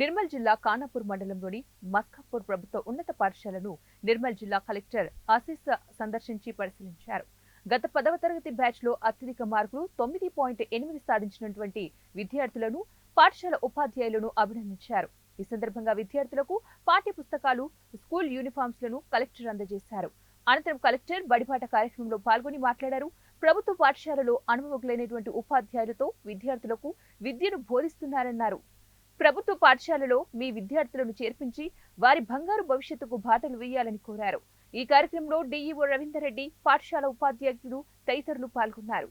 నిర్మల్ జిల్లా కానాపూర్ మండలంలోని మస్కాపూర్ ప్రభుత్వ ఉన్నత పాఠశాలను నిర్మల్ జిల్లా కలెక్టర్ ఆశీస్ సందర్శించి పరిశీలించారు. గత పదవ తరగతి బ్యాచ్లో అత్యధిక మార్కులు తొమ్మిది పాయింట్ ఎనిమిది సాధించినటువంటి విద్యార్థులను పాఠశాల ఉపాధ్యాయులను అభినందించారు. ఈ సందర్భంగా విద్యార్థులకు పాఠ్య పుస్తకాలు స్కూల్ యూనిఫామ్స్లను కలెక్టర్ అందజేశారు. అనంతరం కలెక్టర్ బడిపాట కార్యక్రమంలో పాల్గొని మాట్లాడారు. ప్రభుత్వ పాఠశాలలో అనుభవకులైనటువంటి ఉపాధ్యాయులతో విద్యార్థులకు విద్యను బోధిస్తున్నారన్నారు. ప్రభుత్వ పాఠశాలలో మీ విద్యార్థులను చేర్పించి వారి బంగారు భవిష్యత్తుకు బాటలు వేయాలని కోరారు. ఈ కార్యక్రమంలో డిఈఓ రవీందర్రెడ్డి పాఠశాల ఉపాధ్యాయులు తదితరులు పాల్గొన్నారు.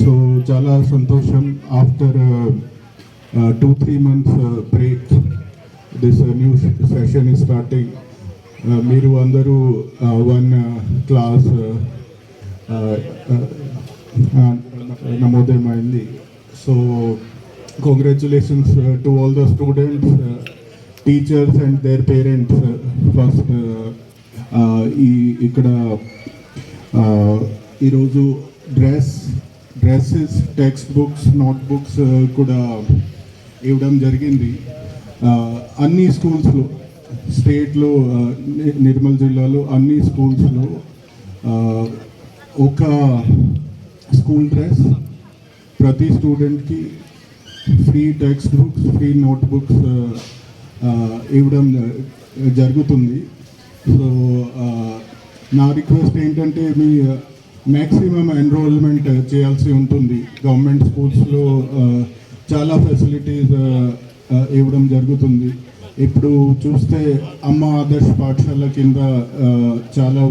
సో చాలా సంతోషం. After two three months break this new session is starting మీరు అందరూ one class నమోదయమైంది so congratulations to all the students teachers and their parents first ఈ ఇక్కడ ఈరోజు dress dresses textbooks notebooks uh, కూడా ఇవ్వడం జరిగింది. అన్ని స్కూల్స్లో స్టేట్లో నిర్మల్ జిల్లాలో అన్ని స్కూల్స్లో ఒక స్కూల్ డ్రెస్ ప్రతి స్టూడెంట్కి free textbooks free notebooks ఇవ్వడం uh, జరుగుతుంది. సో uh, నా రిక్వెస్ట్ ఏంటంటే మీ uh, మ్యాక్సిమం ఎన్రోల్మెంట్ చేయాల్సి ఉంటుంది. గవర్నమెంట్ స్కూల్స్లో చాలా ఫెసిలిటీస్ ఇవ్వడం జరుగుతుంది. ఇప్పుడు చూస్తే అమ్మ ఆదర్శ్ పాఠశాల కింద చాలా